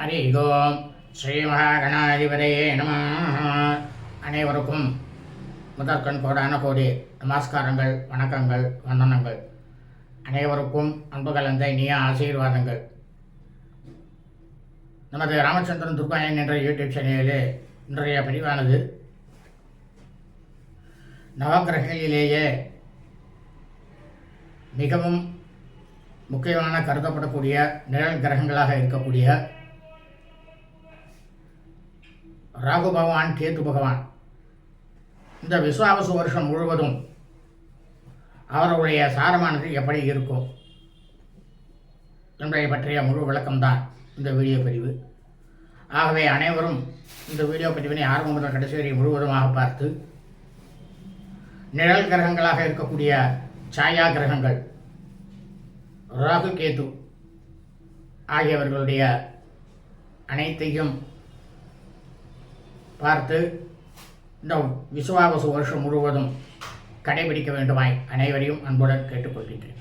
ஹரி ஓம் ஸ்ரீ மகாகணாதிபதியே நம அனைவருக்கும் முதற்கண் கோடான கோடி நமஸ்காரங்கள் வணக்கங்கள் வந்தனங்கள்। அனைவருக்கும் அன்பு கலந்த இனிய ஆசீர்வாதங்கள். நமது ராமச்சந்திரன் துர்காயன் என்ற யூடியூப் சேனலிலே இன்றைய பதிவானது நவகிரகங்களிலேயே மிகவும் முக்கியமான கருதப்படக்கூடிய நிழல் கிரகங்களாக இருக்கக்கூடிய ராகு பகவான் கேது பகவான். இந்த விஸ்வாவசு வருஷம் முழுவதும் அவருடைய சாரமானது எப்படி இருக்கும் என்பதை பற்றிய முழு விளக்கம்தான் இந்த வீடியோ பதிவு. ஆகவே அனைவரும் இந்த வீடியோ பதிவினை ஆரம்பம் முதல் கடைசி வரை முழுவதுமாக பார்த்து நிழல் கிரகங்களாக இருக்கக்கூடிய சாயா கிரகங்கள் ராகு கேது ஆகியவர்களுடைய அனைத்தையும் பார்த்து இந்த விசுவாவசு வருஷம் முழுவதும் கடைபிடிக்க வேண்டுமாய் அனைவரையும் அன்புடன் கேட்டுக்கொள்கின்றேன்.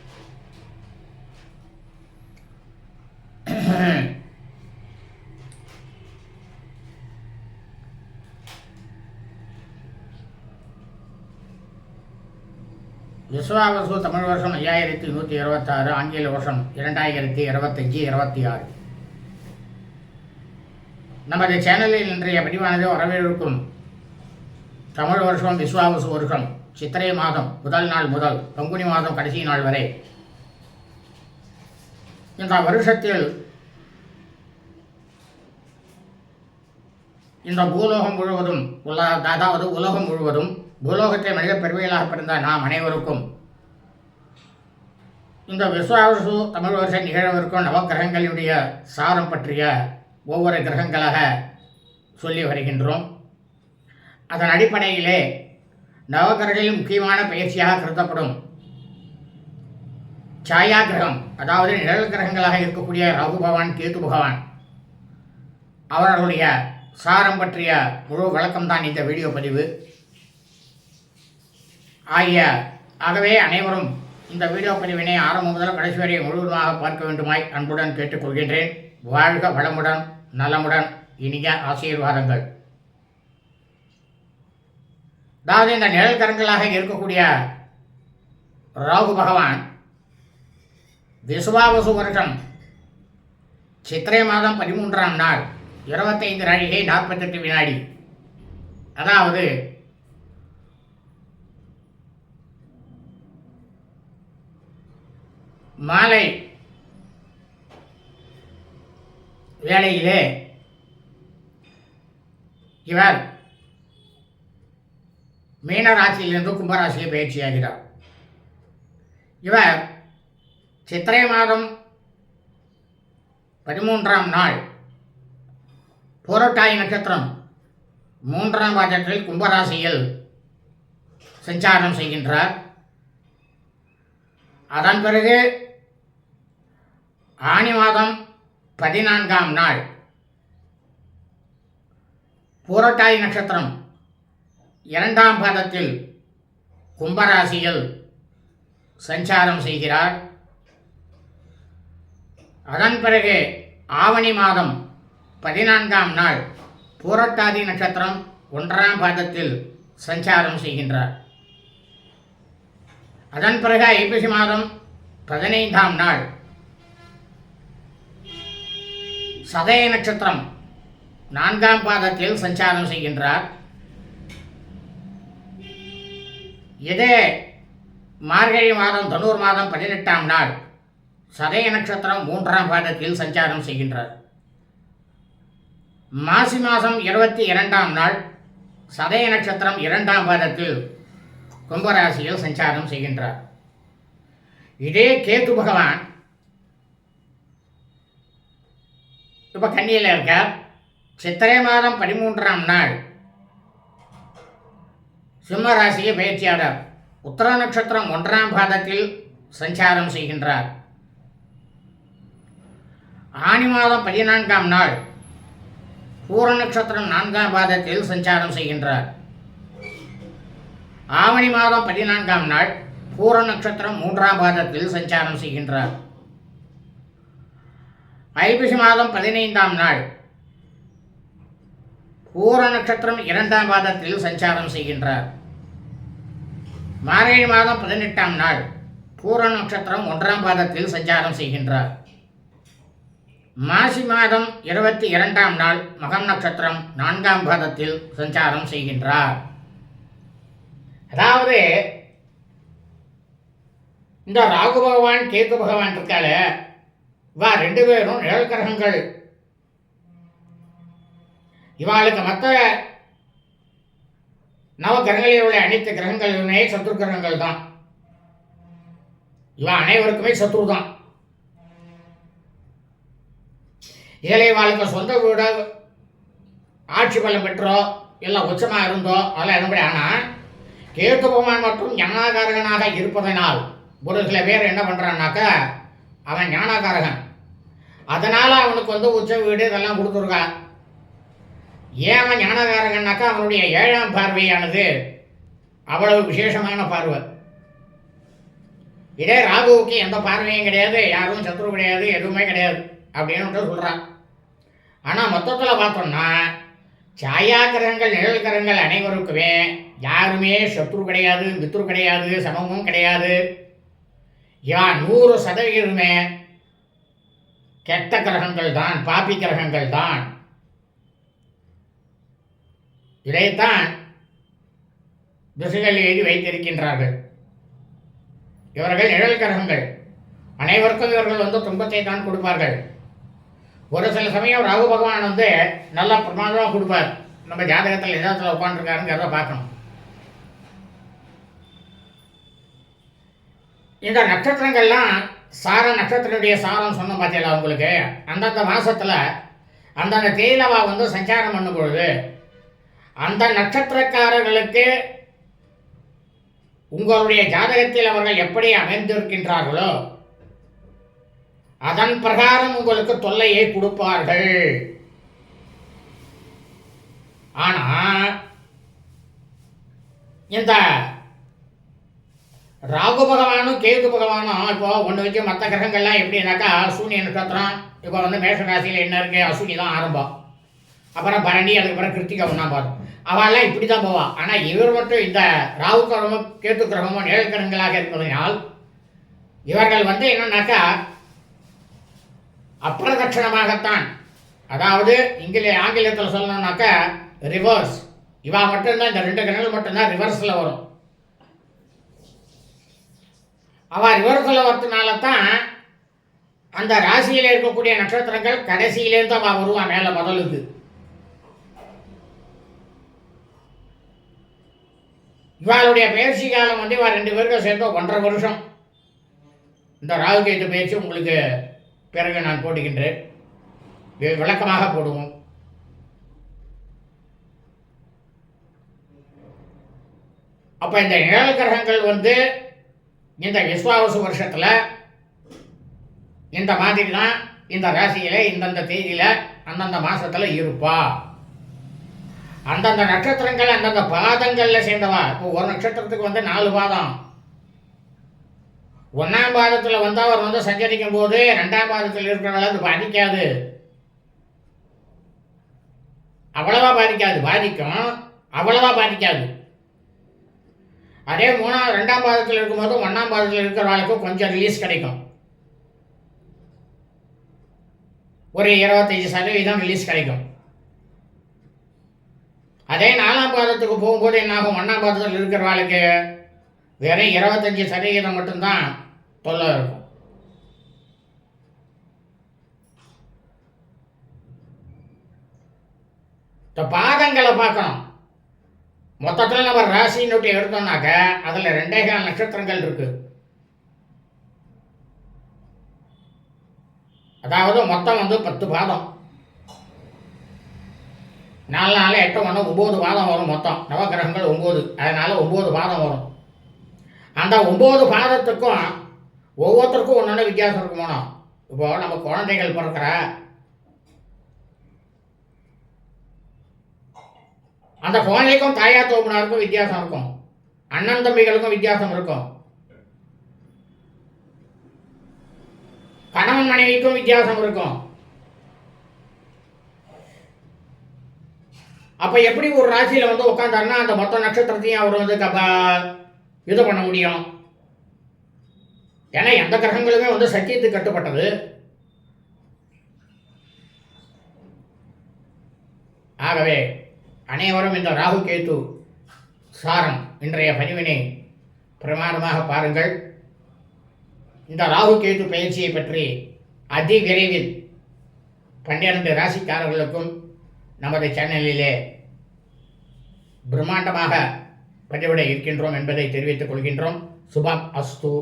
விஸ்வாவசு தமிழ் வருஷம் ஐயாயிரத்தி நூற்றி இருபத்தாறு ஆங்கில வருஷம் இரண்டாயிரத்தி இருபத்தஞ்சி இருபத்தி ஆறு. நமது சேனலில் இன்றைய பதிவானது வரவேற்கும் தமிழ் வருஷம் விஸ்வாவசு வருஷம் சித்திரை மாதம் முதல் நாள் முதல் பங்குனி மாதம் கடைசி நாள் வரை. இந்த வருஷத்தில் இந்த பூலோகம் முழுவதும் உலா அதாவது உலகம் முழுவதும் பூலோகத்தை மனித பெருமைகளாக பிறந்த நாம் அனைவருக்கும் இந்த விஸ்வாவசு தமிழ் வருஷம் நிகழவிருக்கும் நவக்கிரகங்களுடைய சாரம் பற்றிய ஒவ்வொரு கிரகங்களாக சொல்லி வருகின்றோம். அதன் அடிப்படையிலே நவகிரகங்களில் முக்கியமான பயிற்சியாக கருதப்படும் சாயா கிரகம் அதாவது நிழல் கிரகங்களாக இருக்கக்கூடிய ரகு பகவான் கேது பகவான் அவர்களுடைய சாரம் பற்றிய முழு விளக்கம்தான் இந்த வீடியோ பதிவு. ஆகிய ஆகவே அனைவரும் இந்த வீடியோ பதிவினை ஆரம்பம் முதல் கடைசி வரை முழுவதுமாக பார்க்க வேண்டுமாய் அன்புடன் கேட்டுக்கொள்கின்றேன். வாழ்க வளமுடன். நலமுடன் இனிய ஆசீர்வாதங்கள். அதாவது இந்த நிழல் கரங்களாக இருக்கக்கூடிய ராகு பகவான் விசுவாவசு வருஷம் சித்திரை மாதம் பதிமூன்றாம் நாள் இருபத்தைந்து நாழிகை நாற்பத்தெட்டு வினாடி. அதாவது மாலை வேளையிலே இவர் மீனராசியிலிருந்து கும்பராசியை பயிற்சியாகிறார். இவர் சித்திரை மாதம் பதிமூன்றாம் நாள் புரட்டாய் நட்சத்திரம் மூன்றாம் பாதத்தில் கும்பராசியில் சஞ்சாரம் செய்கின்றார். அதன் பிறகு ஆணி மாதம் பதினான்காம் நாள். பூரட்டாய் நட்சத்திரம். இரண்டாம் பாதத்தில் கும்பராசியில் சஞ்சாரம் செய்கிறார். அதன் பிறகு ஆவணி மாதம் பதினான்காம் நாள் பூரட்டாதி நட்சத்திரம் ஒன்றாம் பாதத்தில் சஞ்சாரம் செய்கின்றார். அதன் பிறகு ஐப்பசி மாதம் பதினைந்தாம் நாள் சதய நட்சத்திரம் நான்காம் பாதத்தில் சஞ்சாரம் செய்கின்றார். இதே மார்கழி மாதம் தனூர் மாதம் பதினெட்டாம் நாள் சதய நட்சத்திரம் மூன்றாம் பாதத்தில் சஞ்சாரம் செய்கின்றார். மாசி மாதம் இருபத்தி இரண்டாம் நாள் சதய நட்சத்திரம் இரண்டாம் பாதத்தில் கும்பராசியில் சஞ்சாரம் செய்கின்றார். இதே கேத்து பகவான் இப்போ கன்னியில் இருக்கார் சித்திரை மாதம் பதிமூன்றாம் நாள். சிம்ம ராசியை பயிற்சியாளர் உத்தர நட்சத்திரம் ஒன்றாம் பாதத்தில் சஞ்சாரம் செய்கின்றார். ஆனி மாதம் பதினான்காம் நாள். பூர நட்சத்திரம் நான்காம் பாதத்தில் சஞ்சாரம் செய்கின்றார். ஆவணி மாதம் பதினான்காம் நாள். பூர நட்சத்திரம் மூன்றாம் பாதத்தில் சஞ்சாரம் செய்கின்றார். ஐபிசி மாதம் பதினைந்தாம் நாள். பூர நட்சத்திரம் இரண்டாம் பாதத்தில் சஞ்சாரம் செய்கின்றார். மார்கழி மாதம் பதினெட்டாம் நாள். பூர நட்சத்திரம் ஒன்றாம் பாதத்தில் சஞ்சாரம் செய்கின்றார். மாசி மாதம் இருபத்தி இரண்டாம் நாள் மகம் நட்சத்திரம் நான்காம் பாதத்தில் சஞ்சாரம் செய்கின்றார். அதாவது இந்த ராகு பகவான் கேது பகவான் இருக்காளே இவா ரெண்டு பேரும் நிழல் கிரகங்கள். இவாளுக்கு மற்ற நவ கிரகங்களில் உள்ள அனைத்து கிரகங்களுமே சத்ரு கிரகங்கள் தான். இவா அனைவருக்குமே சத்ரு தான். இதில் இவாளுக்கு சொந்த வீடு ஆட்சி பலம் பெற்றோ இல்லை உச்சமாக இருந்தோ அதெல்லாம் எதுபடி ஆனால் கேத்து பகவான் மற்றும் ஞானாகாரகனாக இருப்பதனால் ஒரு சில பேர் என்ன பண்ணுறான்னாக்கா அவன் ஞானகாரகன் அதனால் அவனுக்கு வந்து உச்ச வீடு இதெல்லாம் கொடுத்துருக்கா. ஏன் அவன் ஞானகாரகன்னாக்கா அவனுடைய ஏழாம் பார்வையானது அவ்வளவு விசேஷமான பார்வை. இதே ராகுவுக்கு எந்த பார்வையும் கிடையாது யாரும் சத்ரு கிடையாது எதுவுமே கிடையாது அப்படின்னு சொல்கிறான் ஆனால் மொத்தத்தில் பார்த்தோம்னா சாயா கிரகங்கள் நிழல் கிரகங்கள் அனைவருக்குமே யாருமே சத்ரு கிடையாது மித்ரு கிடையாது சமமும் கிடையாது. யா நூறு சதவிகிதமே கெட்ட கிரகங்கள் தான் பாப்பி கிரகங்கள் தான். இதைத்தான் திசைகள் எழுதி வைத்திருக்கின்றார்கள். இவர்கள் நிழல் கிரகங்கள். அனைவருக்கும் இவர்கள் வந்து துன்பத்தை தான் கொடுப்பார்கள். ஒரு சில சமயம் ராகு பகவான் வந்து நல்லா பிரமாதமாக கொடுப்பார். நம்ம ஜாதகத்தில் எதாவது உட்காந்துருக்காருங்கிறத பார்க்கணும். இந்த நட்சத்திரங்கள்லாம் சார நட்சத்திரனுடைய சாரம் சொன்னோம் பார்த்தீங்களா உங்களுக்கு? அந்தந்த மாதத்தில் அந்தந்த தேயிலவா வந்து சஞ்சாரம் பண்ணும் பொழுது அந்த நட்சத்திரக்காரர்களுக்கு உங்களுடைய ஜாதகத்தில் அவர்கள் எப்படி அமைந்திருக்கின்றார்களோ அதன் பிரகாரம் உங்களுக்கு தொல்லையை கொடுப்பார்கள். ஆனால் இந்த ராகு பகவானும் கேது பகவானும் இப்போ ஒன்று வச்சு மற்ற கிரகங்கள்லாம் எப்படின்னாக்கா சூனிய நட்சத்திரம் இப்போ வந்து மேஷ ராசியில் என்ன இருக்கு? அசூனி தான் ஆரம்பம். அப்புறம் பரணி அதுக்கப்புறம் கிருத்திகா ஒன்றா பாரு அவெல்லாம் இப்படி தான் போவாள் ஆனால் இவர் மட்டும் இந்த ராகு கிரகமும் கேத்து கிரகமும் நிழல் கிரகங்களாக இருப்பதனால் இவர்கள் வந்து என்னன்னாக்கா அப்பிரதட்சணமாகத்தான். அதாவது இங்கிலே ஆங்கிலத்தில் சொல்லணும்னாக்கா ரிவர்ஸ் இவா மட்டும்தான் இந்த ரெண்டு கிரகங்கள் மட்டும்தான் ரிவர்ஸில் வரும். அவர் விவரத்தில் வரதுனால தான் அந்த ராசியில் இருக்கக்கூடிய நட்சத்திரங்கள் கடைசியிலேருந்து அவ வருவா மேலே முதலுக்கு. இவாளுடைய பயிற்சி காலம் வந்து இவா ரெண்டு பேருக்கும் சேர்ந்து ஒன்றரை வருஷம். இந்த ராகு கேத்து பயிற்சி உங்களுக்கு பிறகு நான் போட்டுகின்றேன் விளக்கமாக போடுவோம். அப்போ இந்த நிழல் கிரகங்கள் வந்து இந்த விஸ்வாவசு வருஷத்தில் இந்த மாதிரி தான் இந்த ராசியில் இந்தந்த தேதியில் அந்தந்த மாதத்தில் இருப்பா. அந்தந்த நட்சத்திரங்கள் அந்தந்த பாதங்களில் சேர்ந்தவா. இப்போ ஒரு நட்சத்திரத்துக்கு வந்து நாலு பாதம். ஒன்றாம் பாதத்தில் வந்து அவர் வந்து சஞ்சரிக்கும் போது ரெண்டாம் பாதத்தில் இருக்கிறவங்கள அது பாதிக்காது. அவ்வளவா பாதிக்காது. பாதிக்கும். அவ்வளவா பாதிக்காது. அதே மூணாம் ரெண்டாம் பாதத்தில் இருக்கும்போது ஒன்றாம் பாதத்தில் இருக்கிறவர்களுக்கும் கொஞ்சம் ரிலீஸ் கிடைக்கும். ஒரு இருபத்தஞ்சி சதவீதம் ரிலீஸ் கிடைக்கும். அதே நாலாம் பாதத்துக்கு போகும்போது என்னாகும்? ஒன்றாம் பாதத்தில் இருக்கிறவர்களுக்கு வெறும் இருபத்தஞ்சி சதவீதம் மட்டும்தான் தொல்லை இருக்கும். இந்த பாதங்களை பார்க்கணும். மொத்தத்தில் நம்ம ராசின்னு எடுத்தோம்னாக்க அதில் ரெண்டே கால் நட்சத்திரங்கள் இருக்கு. அதாவது மொத்தம் வந்து பத்து பாதம். நாலு நாலு எட்டு ஒன்று ஒம்பது பாதம் வரும் மொத்தம். நவகிரகங்கள் ஒம்பது அதனால் ஒம்பது பாதம் வரும். அந்த ஒம்பது பாதத்துக்கும் ஒவ்வொருத்தருக்கும் ஒன்று வித்தியாசம் இருக்குமானோ இப்போ நம்ம குழந்தைகள் பிறக்கிற அந்த குழந்தைக்கும் தாயா தோப்பினாருக்கும் வித்தியாசம் இருக்கும். அண்ணன் தம்பிகளுக்கும் வித்தியாசம் இருக்கும். கணவன் மனைவிக்கும் வித்தியாசம் இருக்கும். அப்ப எப்படி ஒரு ராசியில வந்து உட்காந்தாருன்னா அந்த மொத்த நட்சத்திரத்தையும் அவர் வந்து இது பண்ண முடியும். ஏன்னா எந்த கிரகங்களுமே வந்து சத்தியத்துக்கு கட்டுப்பட்டது ஆகவே அனைவரும் இந்த ராகு கேத்து சாரம் இன்றைய பதிவினை பிரமாணமாக பாருங்கள். இந்த ராகு கேத்து பயிற்சியை பற்றி அதி விரைவில் பன்னிரண்டு ராசிக்காரர்களுக்கும் நமது சேனலிலே பிரம்மாண்டமாக பதிவிட இருக்கின்றோம் என்பதை தெரிவித்துக் கொள்கின்றோம். சுபம் அஸ்து.